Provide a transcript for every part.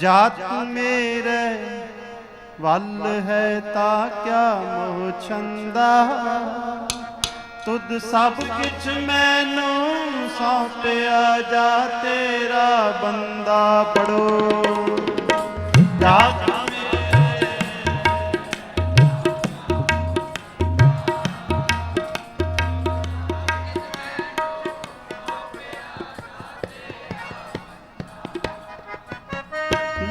ਜਾਤ ਮੇਰੇ ਵੱਲ ਹੈ ਤਾਂ ਕਿਆ ਮੋਹ ਛੰਦਾ? ਤੁਧ ਸਭ ਕਿਛ ਮੈਨੂੰ ਸੌਂਪਿਆ ਜਾ ਤੇਰਾ ਬੰਦਾ ਪੜੋ ਜਾਤ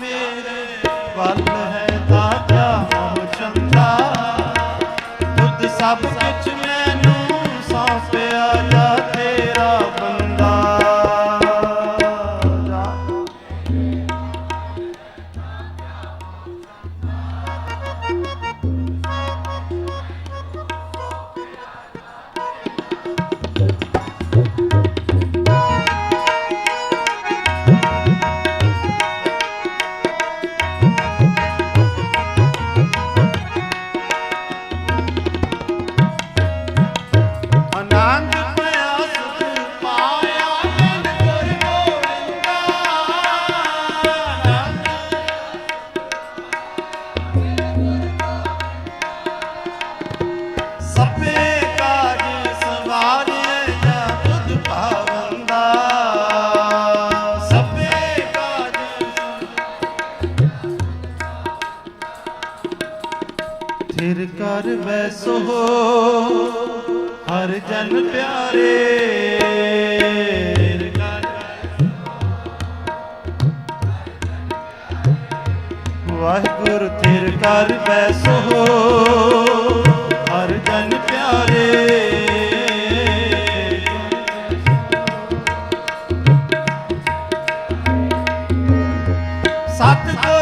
ਮੇਰੇ ਵੱਲ ਹੈ ਤਾਜਾ ਥਿਰ ਕਰ ਬੈਸੋ ਹਰ ਜਨ ਪਿਆਰੇ। ਵਾਹਿਗੁਰੂ ਥਿਰ ਕਰ ਬੈਸੋ ਹਰ ਜਨ ਪਿਆਰੇ। ਸਤਿਗੁਰ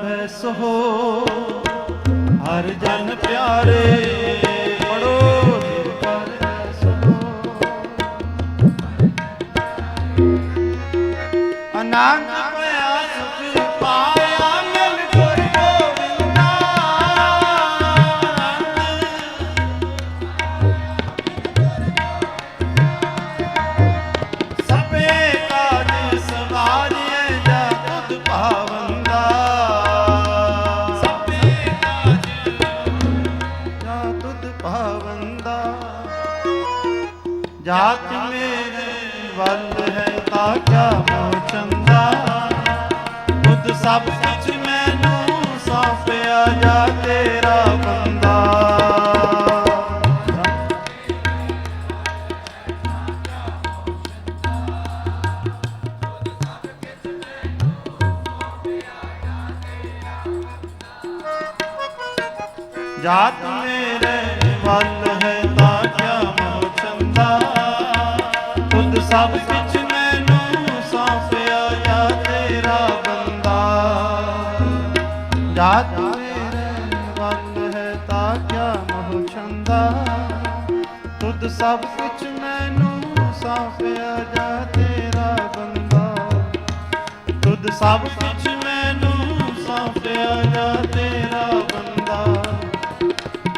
ਕਰ ਬੈਸੋ ਹਰ ਜਨ ਪਿਆਰੇ ਪੜੋ ਥਿਰ ਜਾਤ ਮੇਰੇ ਵੱਲ ਹੈ ਤਾਂ ਕਿਆ ਮੋਹ ਚੰਦਾ ਤੁਧ ਸਭ ਕੁਝ ਮੈਨੂੰ ਸੌਂਪਿਆ ਜਾ ਤੇਰਾ ਬੰਦਾ। ਜਾਤ ਮੇਰੇ ਵੱਲ ਖੁਦ ਸਭ ਕੁਝ ਮੈਨੂੰ ਸੌਂਪਿਆ ਜਾ ਤੇਰਾ ਬੰਦਾ। ਜਾ ਮੇਰੇ ਵੱਲ ਹੈ ਤਾਂ ਕਿਆ ਮੋਹ ਚੰਦਾ ਤੁਧ ਸਭ ਕੁਝ ਮੈਨੂੰ ਸੌਂਪਿਆ ਜਾ ਤੇਰਾ ਬੰਦਾ। ਤੁਧ ਸਭ ਕੁਝ ਮੈਨੂੰ ਸੌਂਪਿਆ ਜਾ ਤੇਰਾ ਬੰਦਾ।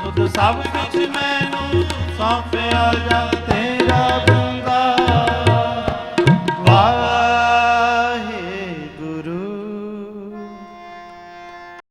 ਤੁਧ ਸਭ ਕੁਝ ਮੈਨੂੰ ਸੌਂਪਿਆ ਜਾ